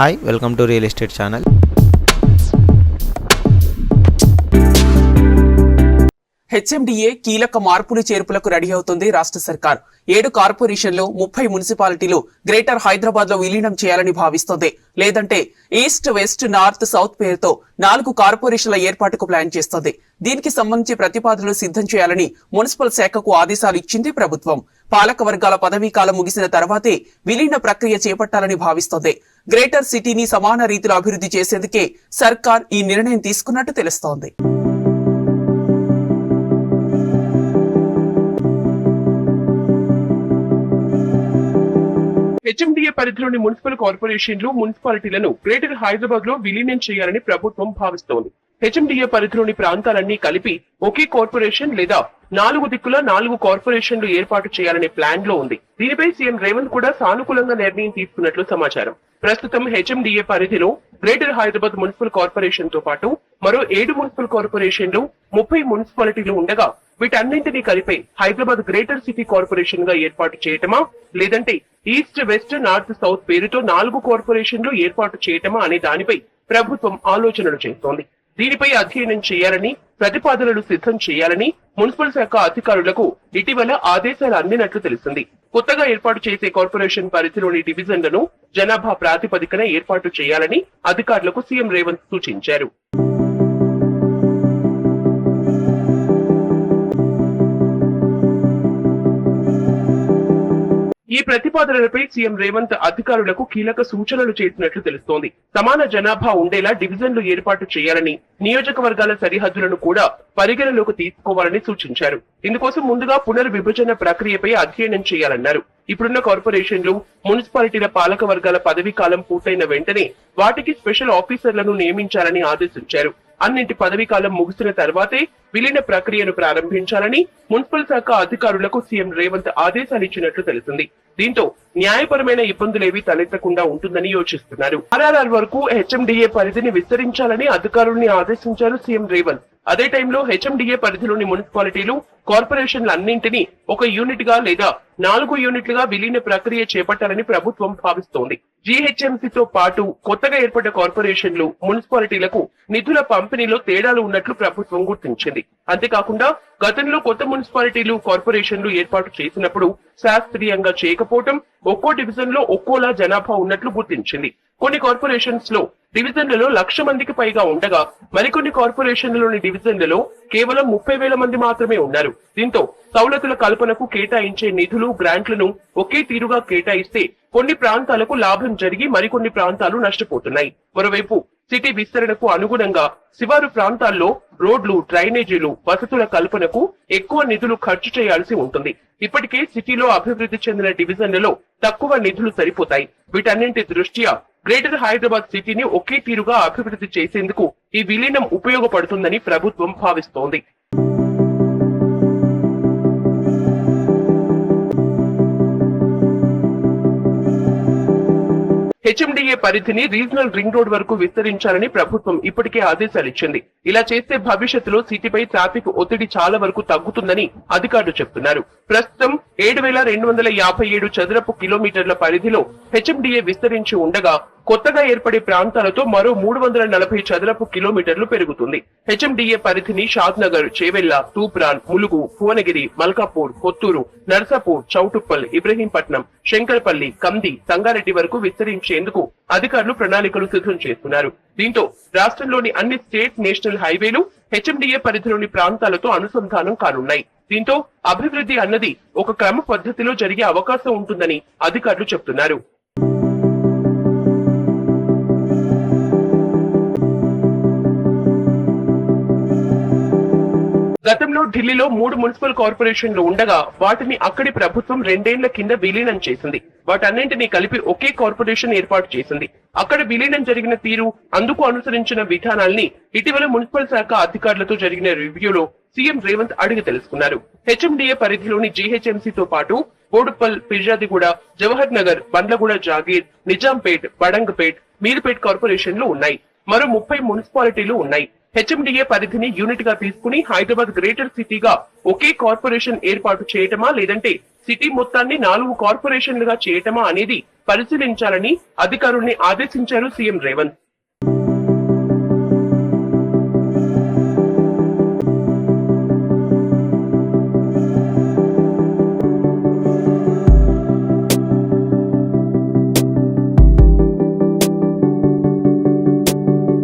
Hi welcome to real estate channel HMDA కీలక మార్పులు చేర్పులకు ready అవుతుంది రాష్ట్ర సర్కార్. ఏడు కార్పొరేషన్లు ముప్పై మున్సిపాలిటీలు గ్రేటర్ హైదరాబాద్లో విలీనం చేయాలని భావిస్తోంది. లేదంటే ఈస్ట్ వెస్ట్ నార్త్ సౌత్ పేరుతో నాలుగు కార్పొరేషన్ల ఏర్పాటుకు ప్లాన్ చేస్తోంది. దీనికి సంబంధించి ప్రతిపాదనలు సిద్ధం చేయాలని మున్సిపల్ శాఖకు ఆదేశాలు ఇచ్చింది ప్రభుత్వం. పాలక వర్గాల పదవీ కాలం ముగిసిన తర్వాతే విలీన ప్రక్రియ చేపట్టాలని భావిస్తోంది. గ్రేటర్ సిటీని సమాన రీతిలో అభివృద్ధి చేసేందుకే సర్కార్ ఈ నిర్ణయం తీసుకున్నట్టు తెలుస్తోంది. హెచ్ఎండిఏ పరిధిలోని మున్సిపల్ కార్పొరేషన్లు మున్సిపాలిటీలను గ్రేటర్ హైదరాబాద్లో విలీనం చేయాలని ప్రభుత్వం భావిస్తోంది. హెచ్ఎండిఏ పరిధిలోని ప్రాంతాలన్నీ కలిపి ఒకే కార్పొరేషన్ లేదా నాలుగు దిక్కుల నాలుగు కార్పొరేషన్లు ఏర్పాటు చేయాలనే ప్లాన్లో ఉంది. దీనిపై సీఎం రేవంత్ కూడా సానుకూలంగా నిర్ణయం తీసుకున్నట్లు సమాచారం. ప్రస్తుతం హెచ్ఎండిఏ పరిధిలో గ్రేటర్ హైదరాబాద్ మున్సిపల్ కార్పొరేషన్తో పాటు మరో ఏడు మున్సిపల్ కార్పొరేషన్లు ముప్పై మున్సిపాలిటీలు ఉండగా వీటన్నింటినీ కలిపి హైదరాబాద్ గ్రేటర్ సిటీ కార్పొరేషన్గా ఏర్పాటు చేయటమా? లేదంటే ఈస్ట్ వెస్ట్ నార్త్ సౌత్ పేరుతో నాలుగు కార్పొరేషన్లు ఏర్పాటు చేయటమా అనే దానిపై ప్రభుత్వం ఆలోచనలు చేస్తోంది. దీనిపై అధ్యయనం చేయాలని ప్రతిపాదనలు సిద్ధం చేయాలని మున్సిపల్ శాఖ అధికారులకు ఇటీవల ఆదేశాలు అందినట్లు తెలిసింది కొత్తగా ఏర్పాటు చేసే కార్పొరేషన్ పరిధిలోని డివిజన్లను జనాభా ప్రాతిపదికన ఏర్పాటు చేయాలని అధికారులకు సీఎం రేవంత్ సూచించారు. ఈ ప్రతిపాదనలపై సీఎం రేవంత్ అధికారులకు కీలక సూచనలు చేసినట్లు తెలుస్తోంది. సమాన జనాభా ఉండేలా డివిజన్లు ఏర్పాటు చేయాలని నియోజకవర్గాల సరిహద్దులను కూడా పరిగణలోకి తీసుకోవాలని సూచించారు. ఇందుకోసం ముందుగా పునర్విభజన ప్రక్రియపై అధ్యయనం చేయాలన్నారు. ఇప్పుడున్న కార్పొరేషన్లు మున్సిపాలిటీల పాలక వర్గాల పదవీ కాలం పూర్తయిన వెంటనే వాటికి స్పెషల్ ఆఫీసర్లను నియమించాలని ఆదేశించారు. అన్నింటి పదవీ కాలం ముగిసిన తర్వాతే విలీన ప్రక్రియను ప్రారంభించాలని మున్సిపల్ శాఖ అధికారులకు సీఎం రేవంత్ ఆదేశాలు ఇచ్చినట్లు తెలిసింది దీంతో న్యాయపరమైన ఇబ్బందులేవి తలెత్తకుండా ఉంటుందని యోచిస్తున్నారు. ఆర్ఆర్ఆర్ వరకు హెచ్ఎండిఏ పరిధిని విస్తరించాలని అధికారుల్ని ఆదేశించారు సీఎం రేవంత్. అదే టైంలో హెచ్ఎండిఏ పరిధిలోని మున్సిపాలిటీలు కార్పొరేషన్లు అన్నింటినీ ఒక యూనిట్గా లేదా నాలుగు యూనిట్లుగా విలీన ప్రక్రియ చేపట్టాలని ప్రభుత్వం భావిస్తోంది. జీహెచ్ఎంసీతో పాటు కొత్తగా ఏర్పడ్డ కార్పొరేషన్లు మున్సిపాలిటీలకు నిధుల పంపిణీలో తేడాలు ఉన్నట్లు ప్రభుత్వం గుర్తించింది. అంతేకాకుండా గతంలో కొత్త మున్సిపాలిటీలు కార్పొరేషన్లు ఏర్పాటు చేసినప్పుడు శాస్త్రీయంగా చేయకపోవటం ఒక్కో డివిజన్లో ఒక్కోలా జనాభా ఉన్నట్లు గుర్తించింది. కొన్ని కార్పొరేషన్స్లో డివిజన్లలో లక్ష మందికి పైగా ఉండగా మరికొన్ని కార్పొరేషన్లలోని డివిజన్లలో కేవలం ముప్పై వేల మంది మాత్రమే ఉన్నారు. దీంతో సౌలతుల కల్పనకు కేటాయించే నిధులు గ్రాంట్లను ఒకే తీరుగా కేటాయిస్తే కొన్ని ప్రాంతాలకు లాభం జరిగి మరికొన్ని ప్రాంతాలు నష్టపోతున్నాయి. మరోవైపు సిటీ విస్తరణకు అనుగుణంగా శివారు ప్రాంతాల్లో రోడ్లు డ్రైనేజీలు వసతుల కల్పనకు ఎక్కువ నిధులు ఖర్చు చేయాల్సి ఉంటుంది. ఇప్పటికే సిటీలో అభివృద్ధి చెందిన డివిజన్లలో తక్కువ నిధులు సరిపోతాయి. వీటన్నింటి దృష్ట్యా గ్రేటర్ హైదరాబాద్ సిటీని ఒకే తీరుగా అభివృద్ధి చేసేందుకు ఈ విలీనం ఉపయోగపడుతుందని ప్రభుత్వం భావిస్తోంది. హెచ్ఎండిఏ పరిధిని రీజనల్ రింగ్ రోడ్ వరకు విస్తరించాలని ప్రభుత్వం ఇప్పటికే ఆదేశాలు ఇచ్చింది. ఇలా చేస్తే భవిష్యత్తులో సిటీపై ట్రాఫిక్ ఒత్తిడి చాలా వరకు తగ్గుతుందని అధికారులు చెప్తున్నారు. ప్రస్తుతం ఏడు వేల రెండు వందల యాభై ఏడు చదరపు కిలోమీటర్ల పరిధిలో హెచ్ఎండిఏ విస్తరించి ఉండగా కొత్తగా ఏర్పడే ప్రాంతాలతో మరో మూడు వందల నలభై చదరపు కిలోమీటర్లు పెరుగుతుంది. హెచ్ఎండిఏ పరిధిని షాద్నగర్ చేవెళ్ళ తూప్రాన్ ములుగు భువనగిరి మల్కాపూర్ కొత్తూరు నర్సాపూర్ చౌటుప్పల్ ఇబ్రహీంపట్నం శంకరపల్లి కంది సంగారెడ్డి వరకు విస్తరించేందుకు అధికారులు ప్రణాళికలు సిద్ధం చేస్తున్నారు. దీంతో రాష్ట్రంలోని అన్ని స్టేట్ నేషనల్ హైవేలు హెచ్ఎండిఏ పరిధిలోని ప్రాంతాలతో అనుసంధానం కానున్నాయి. దీంతో అభివృద్ధి అన్నది ఒక క్రమ పద్ధతిలో జరిగే అవకాశం ఉంటుందని అధికారులు చెప్తున్నారు. గతంలో ఢిల్లీలో మూడు మున్సిపల్ కార్పొరేషన్లు ఉండగా వాటిని అక్కడి ప్రభుత్వం రెండేళ్ళ కింద విలీనం చేసింది. వాటన్నింటినీ కలిపి ఒకే కార్పొరేషన్ ఏర్పాటు చేసింది. అక్కడ విలీనం జరిగిన తీరు అందుకు అనుసరించిన విధానాల్ని ఇటీవల మున్సిపల్ శాఖ అధికారులతో జరిగిన రివ్యూలో సీఎం రేవంత్ అడిగి తెలుసుకున్నారు. హెచ్ఎండిఏ పరిధిలోని జీహెచ్ఎంసీతో పాటు బోడుపల్ పిర్జాదిగూడ జవహర్ నగర్ బండ్లగూడ జాగీర్ నిజాంపేట్ బడంగపేట్ మీర్పేట్ కార్పొరేషన్లు ఉన్నాయి. మరో ముప్పై మున్సిపాలిటీలు ఉన్నాయి. హెచ్ఎండిఏ పరిధిని యూనిట్గా తీసుకుని హైదరాబాద్ గ్రేటర్ సిటీగా ఒకే కార్పొరేషన్ ఏర్పాటు చేయటమా లేదంటే సిటీ మొత్తాన్ని నాలుగు కార్పొరేషన్లుగా చేయటమా అనేది పరిశీలించాలని అధికారుల్ని ఆదేశించారు సీఎం రేవంత్.